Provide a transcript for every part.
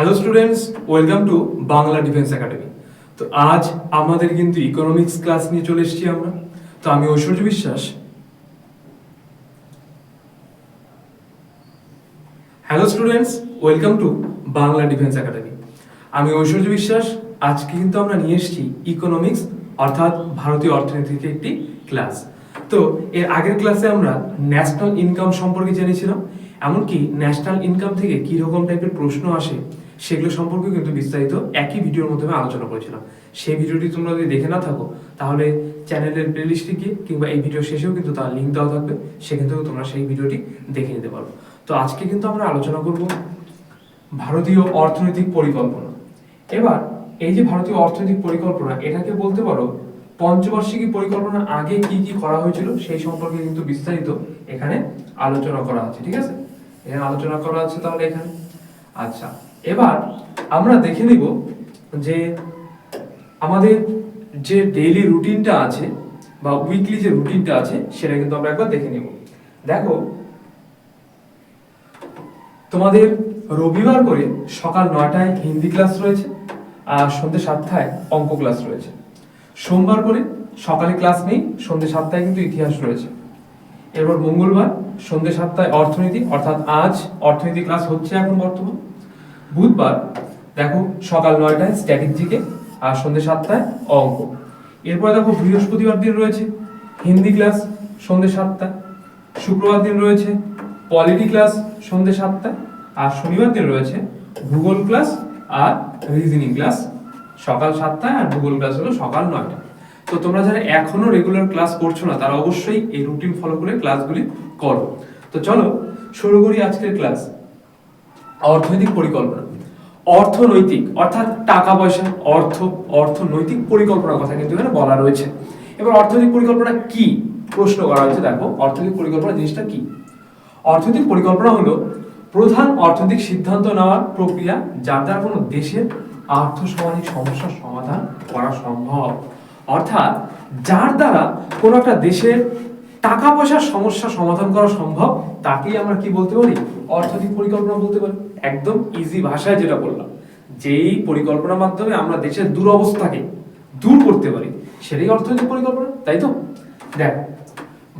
Hello students welcome to Bangla defence academy তো আজ আমাদের কিন্তু ইকোনমিক্স ক্লাস নিয়ে চলে এসেছি আমরা। তো আমি Aishwarya Biswas. Hello students welcome to Bangla defence academy আমি ঐশ্বর্য বিশ্বাস, আজকে কিন্তু আমরা নিয়ে এসেছি ইকোনমিক্স অর্থাৎ ভারতীয় অর্থনীতির একটি ক্লাস তো এর আগের ক্লাসে আমরা ন্যাশনাল ইনকাম সম্পর্কে জেনেছিলাম, এমনকি ন্যাশনাল ইনকাম থেকে কি রকম টাইপের প্রশ্ন আসে সেগুলো সম্পর্কে কিন্তু বিস্তারিত একই ভিডিওর মাধ্যমে আলোচনা করেছিলাম। সেই ভিডিওটি তোমরা যদি দেখে না থাকো, তাহলে চ্যানেলের প্লেলিস্টে গিয়ে কিংবা এই ভিডিও শেষেও কিন্তু তার লিঙ্ক দেওয়া থাকবে, সেখান থেকেও তোমরা সেই ভিডিওটি দেখে নিতে পারো। তো আজকে কিন্তু আমরা আলোচনা করব ভারতীয় অর্থনৈতিক পরিকল্পনা। এবার এই যে ভারতীয় অর্থনৈতিক পরিকল্পনা, এটাকে বলতে পারো পঞ্চবার্ষিকী পরিকল্পনা আগে কি কি করা হয়েছিল সেই সম্পর্কে কিন্তু বিস্তারিত এখানে আলোচনা করা আছে, ঠিক আছে? এখানে আলোচনা করা আছে তাহলে এখানে। আচ্ছা এবার আমরা দেখে নিব যে আমাদের যে ডেইলি রুটিনটা আছে বা উইকলি যে রুটিনটা আছে, সেটা কিন্তু আমরা একবার দেখে নিব। দেখো, তোমাদের রবিবার করে সকাল নয়টায় হিন্দি ক্লাস রয়েছে আর সন্ধ্যে সাতটায় অঙ্ক ক্লাস রয়েছে। সোমবার করে সকালে ক্লাস নেই, সন্ধ্যে সাতটায় কিন্তু ইতিহাস রয়েছে। এরপর মঙ্গলবার সন্ধ্যে সাতটায় অর্থনীতি, অর্থাৎ আজ অর্থনীতি ক্লাস হচ্ছে এখন বর্তমান। বুধবার, দেখো, সকাল নয়টায় স্ট্যাটিক জিকে আর সন্ধ্যে সাতটায় অঙ্ক। এরপর দেখো, বৃহস্পতিবার দিন রয়েছে, হিন্দি ক্লাস সন্ধ্যে সাতটা, শুক্রবার দিন রয়েছে পলিটি ক্লাস সন্ধ্যে সাতটা, আর শনিবার দিন রয়েছে, ভূগোল ক্লাস আর রিজনিং ক্লাস সকাল সাতটায় আর ভূগোল ক্লাস হলো সকাল নয়টা। তো তোমরা যারা এখনও রেগুলার ক্লাস করছ না, তারা অবশ্যই এই রুটিন ফলো করে ক্লাসগুলি করো। তো চলো, শুরু করি আজকের ক্লাস অর্থনৈতিক পরিকল্পনা। অর্থনৈতিক, অর্থাৎ টাকা পয়সা, অর্থ, অর্থনৈতিক পরিকল্পনার কথা কিন্তু এখানে বলা রয়েছে। এবার অর্থনৈতিক পরিকল্পনা কি? প্রশ্ন করা হয়েছে, দেখো, অর্থনৈতিক পরিকল্পনা জিনিসটা কি? অর্থনৈতিক পরিকল্পনা হলো প্রধান অর্থনৈতিক সিদ্ধান্ত নেওয়ার প্রক্রিয়া যার দ্বারা কোনো দেশের আর্থসামাজিক সমস্যার সমাধান করা সম্ভব। অর্থাৎ যার দ্বারা কোনো একটা দেশের টাকা পয়সার সমস্যা সমাধান করা সম্ভব, তাকেই আমরা কি বলতে পারি? অর্থনৈতিক পরিকল্পনা বলতে পারি। একদম ইজি ভাষায় যেটা বললাম, যেই পরিকল্পনার মাধ্যমে আমরা দেশের দুরবস্থাকে দূর করতে পারি, সেটাই অর্থনৈতিক পরিকল্পনা, তাই তো? দেখ,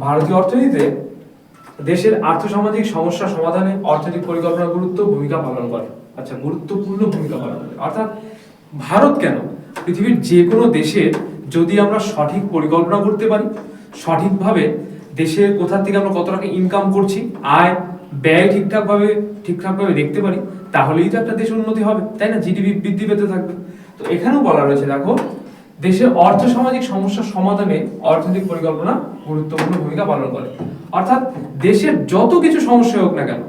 ভারতীয় অর্থনীতিতে দেশের আর্থসামাজিক সমস্যা সমাধানে অর্থনৈতিক পরিকল্পনা গুরুত্ব ভূমিকা পালন করে আচ্ছা গুরুত্বপূর্ণ ভূমিকা পালন করে। অর্থাৎ ভারত কেন? পৃথিবীর যে কোনো দেশের যদি আমরা সঠিক পরিকল্পনা করতে পারি, সঠিকভাবে দেশের কোথা থেকে আমরা কত টাকা ইনকাম করছি, আয় ব্যয় ঠিকঠাকভাবে ঠিকঠাকভাবে দেখতে পারি, তাহলেই তো একটা দেশের উন্নতি হবে, তাই না? জিডিপি বৃদ্ধি পেতে থাকবে। তো এখানেও বলা রয়েছে, দেখো দেশের অর্থ সামাজিক সমস্যা সমাধানে অর্থনৈতিক পরিকল্পনা গুরুত্বপূর্ণ ভূমিকা পালন করে। অর্থাৎ দেশের যত কিছু সমস্যা হোক না কেন,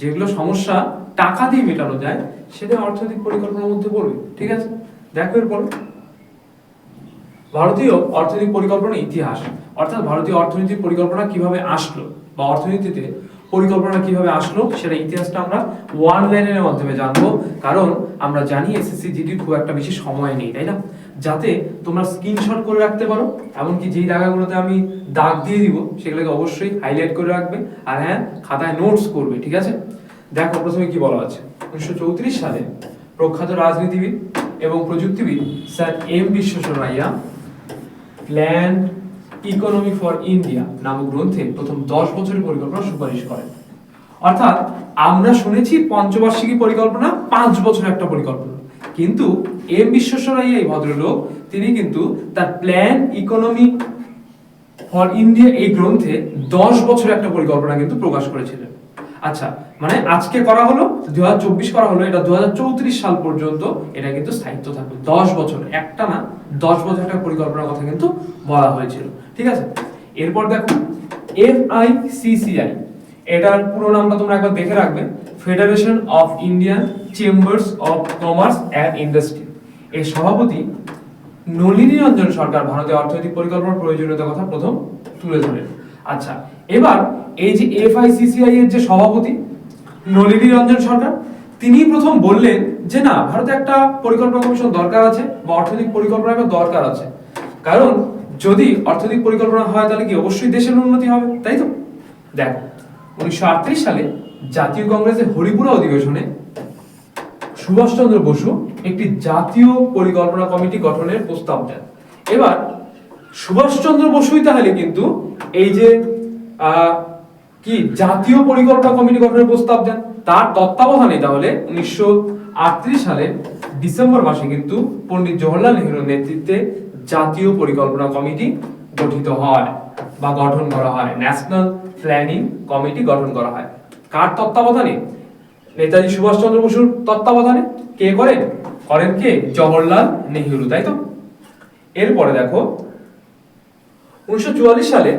যেগুলো সমস্যা টাকা দিয়ে মেটানো যায়, সেটা অর্থনৈতিক পরিকল্পনার মধ্যে পড়বে, ঠিক আছে? দেখো এরপর। ভারতীয় অর্থনৈতিক পরিকল্পনা ইতিহাস, অর্থাৎ ভারতীয় অর্থনৈতিক পরিকল্পনা কীভাবে আসলো বা অর্থনীতিতে পরিকল্পনা কীভাবে আসলো সেটা ইতিহাসটা আমরা ওয়ান লাইনের মাধ্যমে জানব। কারণ আমরা জানি এসএসসি জিডির খুব একটা বেশি সময় নেই, তাই না? যাতে তোমরা স্ক্রিনশট করে রাখতে পারো, এমনকি যেই জায়গাগুলোতে আমি দাগ দিয়ে দিব, সেগুলোকে অবশ্যই হাইলাইট করে রাখবে আর হ্যাঁ খাতায় নোটস করবে, ঠিক আছে? দেখো, প্রথমে কি বলা আছে? উনিশশো চৌত্রিশ সালে প্রখ্যাত রাজনীতিবিদ এবং প্রযুক্তিবিদ স্যার এম বিশ্বশরমাইয়া প্ল্যান ইকোনমি ফর ইন্ডিয়া নামক গ্রন্থে প্রথম দশ বছরের পরিকল্পনা সুপারিশ করেন। অর্থাৎ আমরা শুনেছি পঞ্চবার্ষিকী পরিকল্পনা পাঁচ বছর একটা পরিকল্পনা। কিন্তু এম বিশ্বেশ্বরাইয়া এই ভদ্রলোক, তিনি কিন্তু তার প্ল্যান ইকোনমি ফর ইন্ডিয়া এই গ্রন্থে দশ বছর একটা পরিকল্পনা কিন্তু প্রকাশ করেছিলেন। আচ্ছা মানে আজকে করা হলো দু হাজার চব্বিশ করা হলো, এটা দু হাজার চৌত্রিশ সাল পর্যন্ত এটা কিন্তু স্থায়িত্ব থাকবে দশ বছর, একটা না, দশ বছর একটা পরিকল্পনার কথা কিন্তু বলা হয়েছিল। ঠিক আছে? এরপর দেখো এফ আই সিসিআই এটার পুরো নামটা তোমরা একবার দেখে রাখবে federation of Indian chambers of commerce and industry এর সভাপতি নলিনী রঞ্জন সরকার ভারতের অর্থনৈতিক পরিকল্পনার প্রয়োজনীয়তার কথা প্রথম তুলে ধরেন। আচ্ছা এবার এই যে এফ আই এফআইসিসিআই এর যে সভাপতি নলিনী রঞ্জন সরকার, তিনি প্রথম বললেন যে না, ভারতে একটা পরিকল্পনা কমিশন দরকার আছে বা অর্থনৈতিক পরিকল্পনা দরকার আছে। কারণ যদি অর্থনৈতিক পরিকল্পনা হয়, তাহলে কি অবশ্যই দেশের উন্নতি হবে, তাই তো? দেখো, উনিশশো সালে জাতীয় কংগ্রেসের হরিপুরা অধিবেশনে সুভাষচন্দ্র বসু একটি জাতীয় পরিকল্পনা কমিটি গঠনের প্রস্তাব দেন। এবার, সুভাষচন্দ্র বসুই তাহলে কিন্তু এই যে কি জাতীয় পরিকল্পনা কমিটি গঠনের প্রস্তাব দেন, তার তত্ত্বাবধানে তাহলে উনিশশো আটত্রিশ সালে ডিসেম্বর মাসে কিন্তু পণ্ডিত জওহরলাল নেহরুর নেতৃত্বে জাতীয় পরিকল্পনা কমিটি গঠিত হয় বা গঠন করা হয়। ন্যাশনাল প্ল্যানিং কমিটি গঠন করা হয়। কার তত্ত্বাবধানে? নেতাজি সুভাষচন্দ্র বসুর তত্ত্বাবধানে। কে করেন? করেন কে? জওহরলাল নেহরু, তাই তো? এরপরে দেখো, উনিশশো চুয়াল্লিশ সালে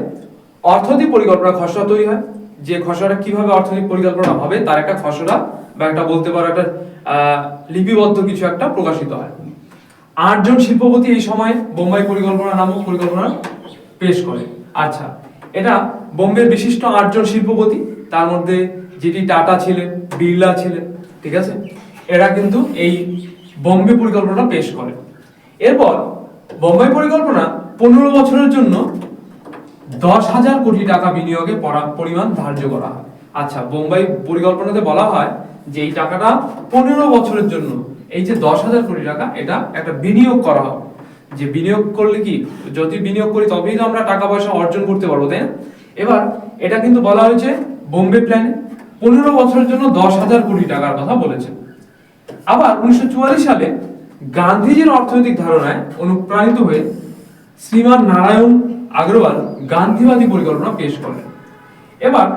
অর্থনৈতিক পরিকল্পনা খসড়া তৈরি হয়। যে খসড়াটা কীভাবে অর্থনৈতিক পরিকল্পনা হবে, তার একটা খসড়া বা একটা বলতে পারো একটা লিপিবদ্ধ কিছু একটা প্রকাশিত হয়। আটজন শিল্পপতি এই সময় বোম্বাই পরিকল্পনা নামক পরিকল্পনা পেশ করে। আচ্ছা এটা বোম্বের বিশিষ্ট আটজন শিল্পপতি, তার মধ্যে যেটি টাটা ছিলেন, বিড়লা ছিলেন, ঠিক আছে? এরা কিন্তু এই বোম্বে পরিকল্পনা পেশ করে। এরপর বোম্বাই পরিকল্পনা পনেরো বছরের জন্য দশ হাজার কোটি টাকা বিনিয়োগে পরা- পরিমাণ ধার্য করা হয়। আচ্ছা বোম্বাই পরিকল্পনাতে বলা হয় যে এই টাকাটা পনেরো বছরের জন্য এই যে দশ হাজার কোটি টাকা, এটা একটা বিনিয়োগ করা হবে। যে বিনিয়োগ করলে কি, যদি বিনিয়োগ করি তবেই তো আমরা টাকা পয়সা অর্জন করতে পারব, তাই না? এবার এটা কিন্তু বলা হয়েছে বোম্বে প্ল্যানে। পনেরো বছরের জন্য দশ হাজার কোটি টাকার কথা বলেছে। আবার উনিশশো চুয়াল্লিশ সালে গান্ধীজির অর্থনৈতিক ধারণায় অনুপ্রাণিত হয়ে শ্রীমান নারায়ণ আগরওয়াল গান্ধীবাদী পরিকল্পনা পেশ করেন। এবার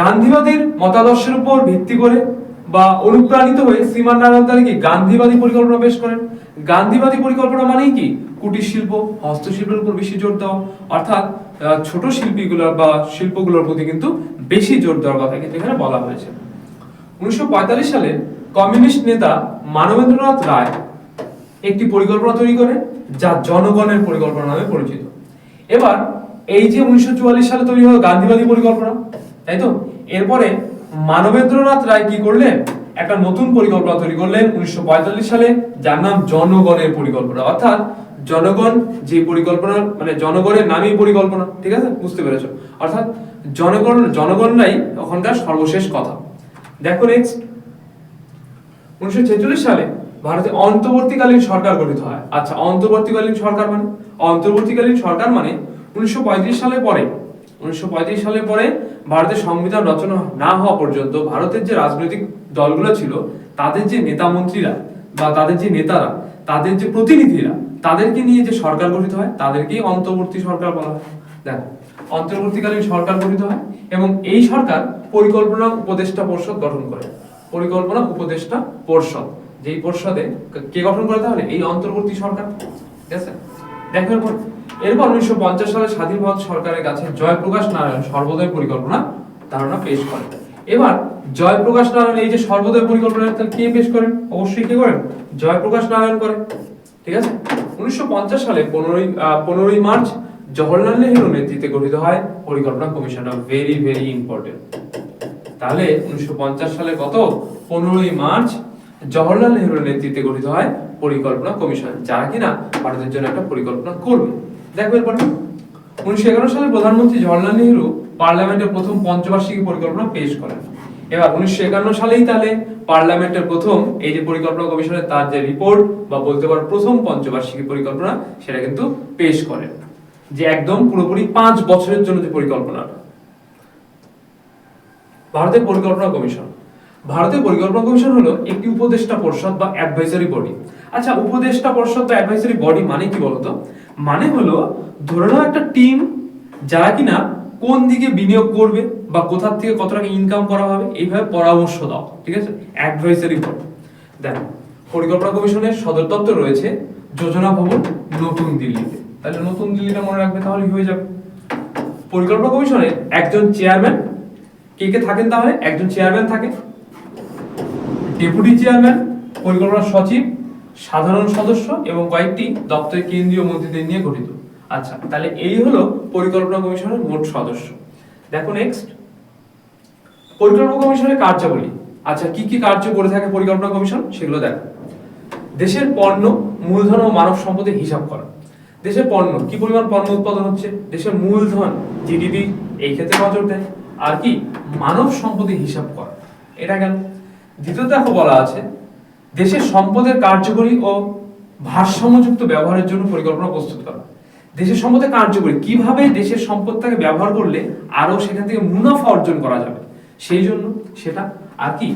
গান্ধীবাদীর মতাদর্শের উপর ভিত্তি করে বা অনুপ্রাণিত হয়ে শ্রীমান নারায়ণ কি গান্ধীবাদী পরিকল্পনা পেশ করেন। গান্ধীবাদী পরিকল্পনা মানেই কি? কুটির শিল্প, হস্তশিল্পের উপর বেশি জোর দেওয়া। অর্থাৎ ছোট শিল্পীগুলোর বা শিল্পগুলোর প্রতি কিন্তু বেশি জোর দেওয়ার কথা কিন্তু এখানে বলা হয়েছে। উনিশশো পঁয়তাল্লিশ সালে কমিউনিস্ট নেতা মানবেন্দ্রনাথ রায় একটি পরিকল্পনা তৈরি করেন, যা জনগণের পরিকল্পনা নামে পরিচিত। এবার, এই যে উনিশশো চুয়াল্লিশ সালে তৈরি হলো গান্ধীবাদী পরিকল্পনা, তাই তো? এরপরে মানবেন্দ্রনাথ রায় কি করলেন? একটা নতুন পরিকল্পনা তৈরি করলেন উনিশশো পঁয়তাল্লিশ সালে, যার নাম জনগণের পরিকল্পনা। অর্থাৎ জনগণ যে পরিকল্পনা মানে জনগণের নামেই পরিকল্পনা, ঠিক আছে? বুঝতে পেরেছ? অর্থাৎ জনগণ, জনগণরাই ওখানকার সর্বশেষ কথা। দেখো নেক্সট উনিশশো ছেচল্লিশ সালে ভারতে অন্তর্বর্তীকালীন সরকার গঠিত হয়। আচ্ছা অন্তর্বর্তীকালীন সরকার মানে? অন্তর্বর্তীকালীন সরকার মানে উনিশশো সালে পরে উনিশশো পঁয়ত্রিশ সালে পরে ভারতের সংবিধান রচনা না হওয়া পর্যন্ত ভারতের যে রাজনৈতিক দলগুলো ছিল, তাদের যে নেতা মন্ত্রীরা বা তাদের যে নেতারা, তাদের যে প্রতিনিধিরা, তাদেরকে নিয়ে যে সরকার গঠিত হয়, তাদেরকেই অন্তর্বর্তী সরকার বলা হয়। দেখো, অন্তর্বর্তীকালীন সরকার গঠিত হয় এবং এই সরকার পরিকল্পনা উপদেষ্টা পরিষদ গঠন করে। পরিকল্পনা উপদেষ্টা পরিষদ। যেই পরিষদে কে গঠন করে তাহলে? এই অন্তর্বর্তী সরকার। ঠিক আছে? দেখো এরপর উনিশশো পঞ্চাশ সালে স্বাধীন ভারত সরকারের কাছে জয়প্রকাশ নারায়ণ সর্বোদয় পরিকল্পনা ধারণা পেশ করেন। এবার জয়প্রকাশ নারায়ণ এই যে সর্বোদয় পরিকল্পনা কে পেশ করেন? অবশ্যই কে করেন? জয়প্রকাশ নারায়ণ করেন। ঠিক আছে? উনিশশো পঞ্চাশ সালে পনেরোই পনেরোই মার্চ জওহরলাল নেহরু নেতৃত্বে গঠিত হয় পরিকল্পনা কমিশন ভেরি ভেরি ইম্পর্টেন্ট। তাহলে উনিশশো পঞ্চাশ সালে কত? পনেরোই মার্চ জওহরলাল নেহরুর নেতৃত্বে গঠিত হয় পরিকল্পনা কমিশন। যারা কিনা ভারতের জন্য একটা পরিকল্পনা করবে। দেখো উনিশশো এগারো সালে প্রধানমন্ত্রী জওহরলাল নেহরু পার্লামেন্টের প্রথম পঞ্চবার্ষিকী পরিকল্পনা পেশ করেন। এবার উনিশশো একান্ন সালেই তাহলে পার্লামেন্টের প্রথম এই যে পরিকল্পনা কমিশনের তার যে রিপোর্ট বা বলতে পারো প্রথম পঞ্চবার্ষিকী পরিকল্পনা, সেটা কিন্তু পেশ করেন। যে একদম পুরোপুরি পাঁচ বছরের জন্য যে পরিকল্পনাটা ভারতের পরিকল্পনা কমিশন। ভারতের পরিকল্পনা কমিশন হলো একটি উপদেষ্টা পরিষদ বা অ্যাডভাইজারি বডি আচ্ছা উপদেষ্টা পরিষদ বা বডি মানে কি বলতো? মানে হলো, ধরে নাও একটা টিম যারা কিনা কোন দিকে বিনিয়োগ করবে বা কোথা থেকে কত টাকা ইনকাম করা হবে, এইভাবে পরামর্শ দাও, ঠিক আছে? অ্যাডভাইসারি বডি দেখো, পরিকল্পনা কমিশনের সদর দপ্তর রয়েছে যোজনা ভবন নতুন দিল্লিতে। তাহলে নতুন দিল্লিটা মনে রাখবে তাহলে হয়ে যাবে? পরিকল্পনা কমিশনের একজন চেয়ারম্যান কে কে থাকেন তাহলে? একজন চেয়ারম্যান থাকে। ডেপুটি চেয়ারম্যান পরিকল্পনা সচিব সাধারণ সদস্য এবং কয়েকটি দপ্তরের কেন্দ্রীয় মন্ত্রীদের নিয়ে গঠিত। আচ্ছা তাহলে এই হলো পরিকল্পনা কমিশনের মোট সদস্য। দেখো নেক্সট পরিকল্পনা কমিশনের কার্যাবলী। আচ্ছা কি কি কার্য করে থাকে পরিকল্পনা কমিশন? সেগুলো দেখো। দেশের পণ্য, মূলধন ও মানব সম্পদের হিসাব করা। দেশের পণ্য, কি পরিমাণ পণ্য উৎপাদন হচ্ছে? দেশের মূলধন জিডিপি এই ক্ষেত্রে নজর দেয়। আর কি, মানব সম্পদের হিসাব করা। এটা কেন? দ্বিতীয় দেখো বলা আছে দেশের সম্পদের কার্যকরী ও ভারসাম্যযুক্ত ব্যবহারের জন্য পরিকল্পনা প্রস্তুত করা। দেশের সম্পদের কার্যকরী। কীভাবে দেশের সম্পদটাকে ব্যবহার করলে আরও সেখান থেকে মুনাফা অর্জন করা যাবে? সেই জন্য সেটা আর কি,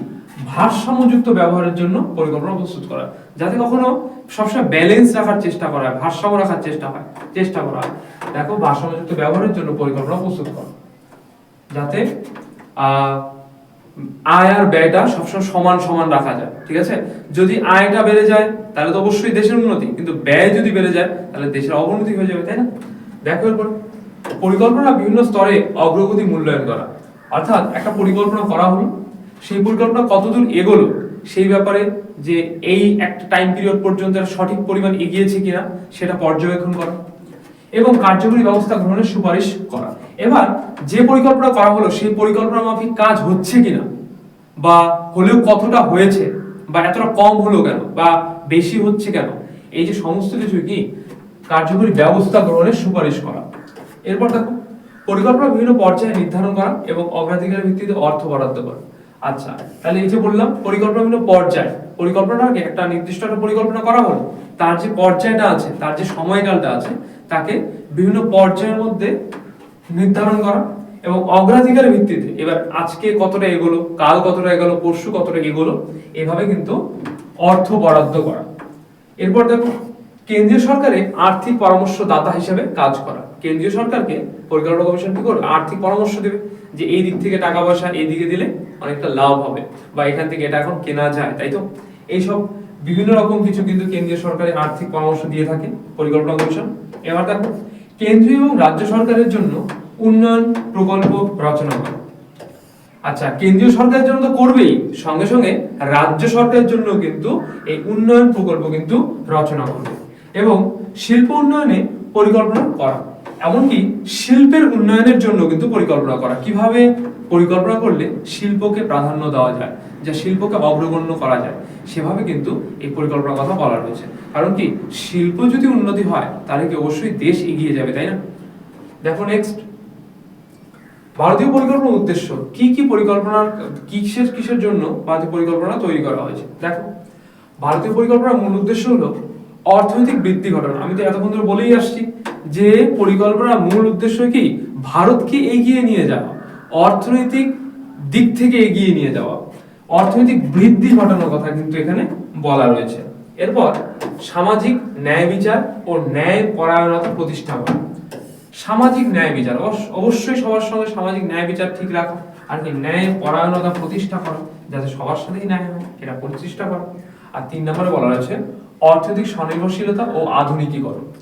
ভারসাম্যযুক্ত ব্যবহারের জন্য পরিকল্পনা প্রস্তুত করা। যাতে কখনো সবসময় ব্যালেন্স রাখার চেষ্টা করা হয়, ভারসাম্য রাখার চেষ্টা হয়, চেষ্টা করা হয়। দেখো, ভারসাম্যযুক্ত ব্যবহারের জন্য পরিকল্পনা প্রস্তুত করা। যাতে আয় আর ব্যয়টা সবসময় সমান সমান রাখা যায়, ঠিক আছে? যদি আয়টা বেড়ে যায়, তাহলে তো অবশ্যই দেশের উন্নতি, কিন্তু ব্যয় যদি বেড়ে যায়, তাহলে দেশের অবনতি হয়ে যাবে, তাই না? দেখো এরপর, পরিকল্পনা বিভিন্ন স্তরে অগ্রগতি মূল্যায়ন করা। অর্থাৎ একটা পরিকল্পনা করা হলো, সেই পরিকল্পনা কতদূর এগোলো, সেই ব্যাপারে যে এই একটা টাইম পিরিয়ড পর্যন্ত সঠিক পরিমাণ এগিয়েছে কিনা, সেটা পর্যবেক্ষণ করা এবং কার্যকরী ব্যবস্থা গ্রহণের সুপারিশ করা। এবার যে পরিকল্পনা করা হলো, সেই পরিকল্পনা মাফিক কাজ হচ্ছে কিনা? বা হলেও কতটা হয়েছে? বা এতটা কম হলো কেন? বা বেশি হচ্ছে কেন? এই যে সমস্ত কিছু কি কার্যকরী ব্যবস্থা গ্রহণের সুপারিশ করা? এরপর দেখো, পরিকল্পনা বিভিন্ন পর্যায়ে নির্ধারণ করা এবং অগ্রাধিকারের ভিত্তিতে অর্থ বরাদ্দ করা। আচ্ছা তাহলে এই যে বললাম, পরিকল্পনা বিভিন্ন পর্যায়। পরিকল্পনাকে একটা নির্দিষ্ট একটা পরিকল্পনা করা হলো? তার যে পর্যায়টা আছে, তার যে সময়কালটা আছে, তাকে বিভিন্ন পর্যায়ের মধ্যে নির্ধারণ করা এবং অগ্রাধিকারের ভিত্তিতে এবার আজকে কতটা এগোলো, কাল কতটা এগোলো, পরশু কতটা এগোলো, এভাবে কিন্তু অর্থ বরাদ্দ করা। এরপর দেখো, কেন্দ্রীয় সরকারে আর্থিক পরামর্শ দাতা হিসেবে কাজ করা। কেন্দ্রীয় সরকারকে পরিকল্পনা কমিশন কি করবে? আর্থিক পরামর্শ দেবে যে এই দিক থেকে টাকা পয়সা এই দিকে দিলে অনেকটা লাভ হবে বা এখান থেকে এটা এখন কেনা যায়, তাই তো? এইসব বিভিন্ন রকম কিছু কিন্তু কেন্দ্রীয় সরকারের আর্থিক পরামর্শ দিয়ে থাকে পরিকল্পনা কমিশন। এবার দেখো, কেন্দ্রীয় এবং রাজ্য সরকারের জন্য উন্নয়ন প্রকল্প রচনা করা। আচ্ছা কেন্দ্রীয় সরকারের জন্য তো করবেই, সঙ্গে সঙ্গে রাজ্য সরকারের জন্য কিন্তু এই উন্নয়ন প্রকল্প কিন্তু রচনা করবে এবং শিল্প উন্নয়নে পরিকল্পনা করা। এমনকি শিল্পের উন্নয়নের জন্য কিন্তু পরিকল্পনা করা। কীভাবে পরিকল্পনা করলে শিল্পকে প্রাধান্য দেওয়া যায়, যা শিল্পকে অগ্রগণ্য করা যায়, সেভাবে কিন্তু এই পরিকল্পনার কথা বলা রয়েছে। কারণ কি, শিল্প যদি উন্নতি হয়, তাহলে কি অবশ্যই দেশ এগিয়ে যাবে, তাই না? দেখো নেক্সট ভারতীয় পরিকল্পনার উদ্দেশ্য কি কি পরিকল্পনার কিসের কিসের জন্য ভারতীয় পরিকল্পনা তৈরি করা হয়েছে? দেখো, ভারতীয় পরিকল্পনার মূল উদ্দেশ্য হলো অর্থনৈতিক বৃদ্ধি ঘটানো। আমি তো এতক্ষণ ধরে বলেই আসছি যে পরিকল্পনার মূল উদ্দেশ্য কি? ভারতকে এগিয়ে নিয়ে যাওয়া, অর্থনৈতিক দিক থেকে এগিয়ে নিয়ে যাওয়া। অর্থনৈতিক বৃদ্ধি ঘটানোর কথা কিন্তু এখানে বলা রয়েছে। এরপর সামাজিক ন্যায় বিচার ও ন্যায় পরায়ণতা প্রতিষ্ঠা করা। সামাজিক ন্যায় বিচার। অবশ্য- অবশ্যই সবার সঙ্গে সামাজিক ন্যায় বিচার ঠিক রাখা। আর কি ন্যায় পরায়ণতা প্রতিষ্ঠা করা, যাতে সবার সাথেই ন্যায় হয় এটা প্রতিষ্ঠা করা। আর তিন নম্বরে বলা রয়েছে অর্থনৈতিক স্বনির্ভরশীলতা ও আধুনিকীকরণ।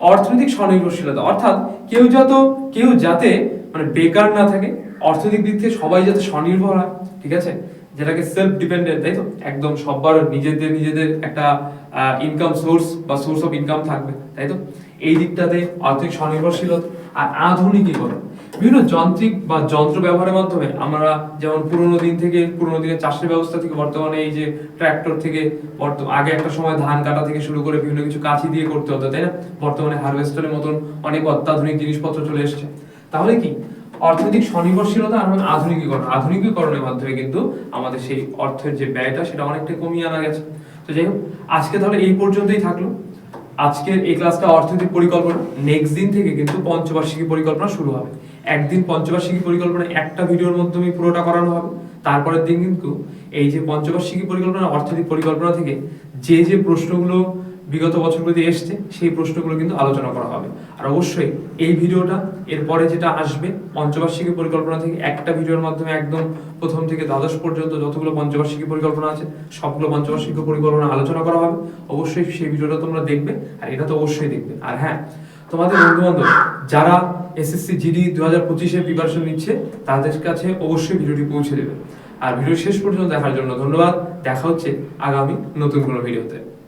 অর্থনৈতিক স্বনির্ভরশীলতা, অর্থাৎ কেউ যত, কেউ যাতে মানে বেকার না থাকে, অর্থনৈতিক দিক থেকে সবাই যাতে স্বনির্ভর হয়, ঠিক আছে? যেটাকে সেলফ ডিপেন্ডেন্ট তাই তো? একদম সবার নিজেদের নিজেদের একটা ইনকাম সোর্স বা সোর্স অফ ইনকাম থাকবে, তাই তো? এই দিকটাতে আর্থিক স্বনির্ভরশীলতা আর আধুনিকীকরণ বিভিন্ন যান্ত্রিক বা যন্ত্র ব্যবহারের মাধ্যমে আমরা যেমন পুরোনো দিন থেকে, পুরোনো দিনের চাষের ব্যবস্থা থেকে, বর্তমানে এই যে ট্র্যাক্টর থেকে, বর্ত- আগে একটা সময় ধান কাটা থেকে শুরু করে বিভিন্ন কিছু কাছি দিয়ে করতে হতো, তাই না? বর্তমানে হারভেস্টারের মতন অনেক অত্যাধুনিক জিনিসপত্র চলে এসেছে। তাহলে কি? অর্থনৈতিক স্বনির্ভরশীলতা আর আধুনিকীকরণ। আধুনিকীকরণের মাধ্যমে কিন্তু আমাদের সেই অর্থের যে ব্যয়টা, সেটা অনেকটা কমিয়ে আনা গেছে। তো যাই হোক, আজকে তাহলে এই পর্যন্তই থাকল। আজকের এই ক্লাসটা অর্থনৈতিক পরিকল্পনা। নেক্সট দিন থেকে কিন্তু পঞ্চবার্ষিকী পরিকল্পনা শুরু হবে। একদিন পঞ্চবার্ষিকী পরিকল্পনা, একটা ভিডিওর মাধ্যমে পুরোটা করানো হবে। তারপরের দিন কিন্তু এই যে পঞ্চবার্ষিকী পরিকল্পনা, অর্থনৈতিক পরিকল্পনা থেকে যে যে প্রশ্নগুলো বিগত বছরগুলোতে এসছে, সেই প্রশ্নগুলো কিন্তু আলোচনা করা হবে। আর অবশ্যই এই ভিডিওটা এরপরে যেটা আসবে, পঞ্চবার্ষিকী পরিকল্পনা থেকে একটা ভিডিওর মাধ্যমে একদম প্রথম থেকে দ্বাদশ পর্যন্ত যতগুলো পঞ্চবার্ষিকী পরিকল্পনা আছে, সবগুলো পঞ্চবার্ষিকী পরিকল্পনা আলোচনা করা হবে। অবশ্যই সেই ভিডিওটা তোমরা দেখবে, আর এটা তো অবশ্যই দেখবে। আর হ্যাঁ তোমাদের বন্ধু বান্ধব যারা এসএসসি জিডি দু হাজার পঁচিশে প্রিপারেশন নিচ্ছে, তাদের কাছে অবশ্যই ভিডিওটি পৌঁছে দেবে। আর ভিডিও শেষ পর্যন্ত দেখার জন্য ধন্যবাদ। দেখা হচ্ছে আগামী নতুন কোনো ভিডিওতে।